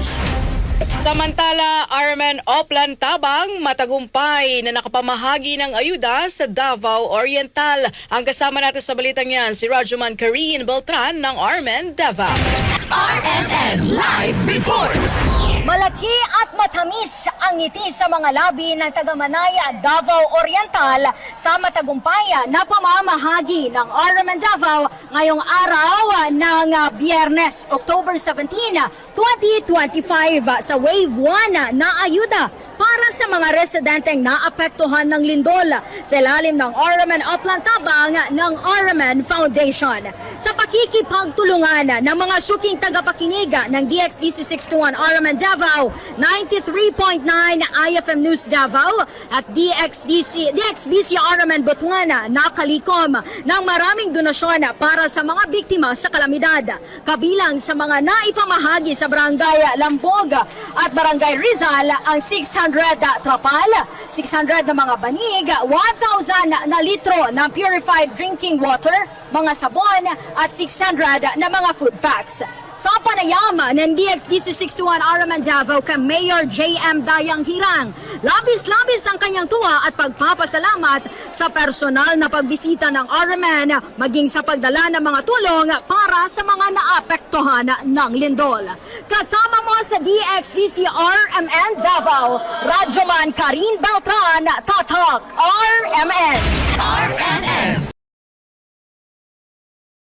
News. Samantala, Armen Oplan Tabang matagumpay na nakapamahagi ng ayuda sa Davao Oriental. Ang kasama natin sa balitang yan, si Rajuman Kareen Beltran ng Armen Davao. RMN Live Reports. Malaki at matamis ang ngiti sa mga labi ng taga-Manaya, Davao Oriental sa matagumpay na pamamahagi ng RMN Davao ngayong araw ng uh, Biyernes, October 17, 2025 sa Wave 1 na ayuda para sa mga residenteng naapektuhan ng lindol sa ilalim ng RMN Upland Tabang ng RMN Foundation. Sa pakikipagtulungan ng mga suking tagapakinig ng DXDC 621 RMN Davao, 93.9 IFM News Davao at DXDC, DXBC RMN Botswana nakalikom ng maraming donasyon para sa mga biktima sa kalamidad. Kabilang sa mga naipamahagi sa Barangay Lambog at Barangay Rizal ang 600 trapal, 600 na mga banig, 1,000 na litro ng purified drinking water, mga sabon at 600 na mga food packs. Sa panayam ng DXDC 621 Araman Davao kay Mayor JM Dayang Hirang, labis-labis ang kanyang tuwa at pagpapasalamat sa personal na pagbisita ng Araman maging sa pagdala ng mga tulong para sa mga naapektuhan ng lindol. Kasama mo sa DXDC RMN Davao, Radyoman Karin Beltran, Tatak RMN. RMN